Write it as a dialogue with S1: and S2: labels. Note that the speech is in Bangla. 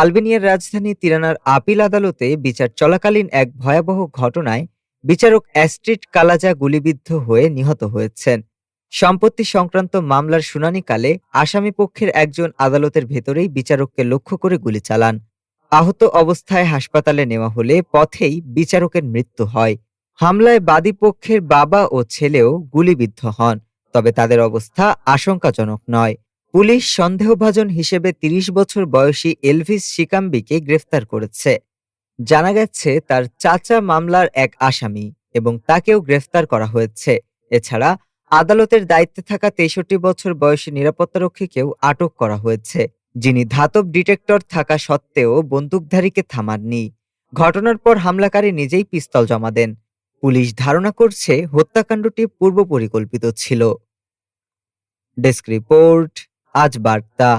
S1: আলবেনিয়ার রাজধানী তিরানার আপিল আদালতে বিচার চলাকালীন এক ভয়াবহ ঘটনায় বিচারক অ্যাস্ট্রিট কালাজা গুলিবিদ্ধ হয়ে নিহত হয়েছেন। সম্পত্তি সংক্রান্ত মামলার শুনানিকালে আসামি পক্ষের একজন আদালতের ভেতরেই বিচারককে লক্ষ্য করে গুলি চালান। আহত অবস্থায় হাসপাতালে নেওয়া হলে পথেই বিচারকের মৃত্যু হয়। হামলায় বাদী পক্ষের বাবা ও ছেলেও গুলিবিদ্ধ হন, তবে তাদের অবস্থা আশঙ্কাজনক নয়। পুলিশ সন্দেহভাজন হিসেবে ৩০ বছর বয়সী এলভিস শিকাম্বিকে গ্রেফতার করেছে। জানা গেছে, তার চাচা মামলার এক আসামি এবং তাকেও গ্রেফতার করা হয়েছে। এছাড়া, আদালতের দায়িত্বে থাকা তেষট্টি বছর বয়সী নিরাপত্তারক্ষীকেও আটক করা হয়েছে, যিনি ধাতব ডিটেক্টর থাকা সত্ত্বেও বন্দুকধারীকে থামাননি। ঘটনার পর হামলাকারী নিজেই পিস্তল জমা দেন। পুলিশ ধারণা করছে, হত্যাকাণ্ডটি পূর্ব পরিকল্পিত ছিল। ডেস্ক রিপোর্ট आज बार्ता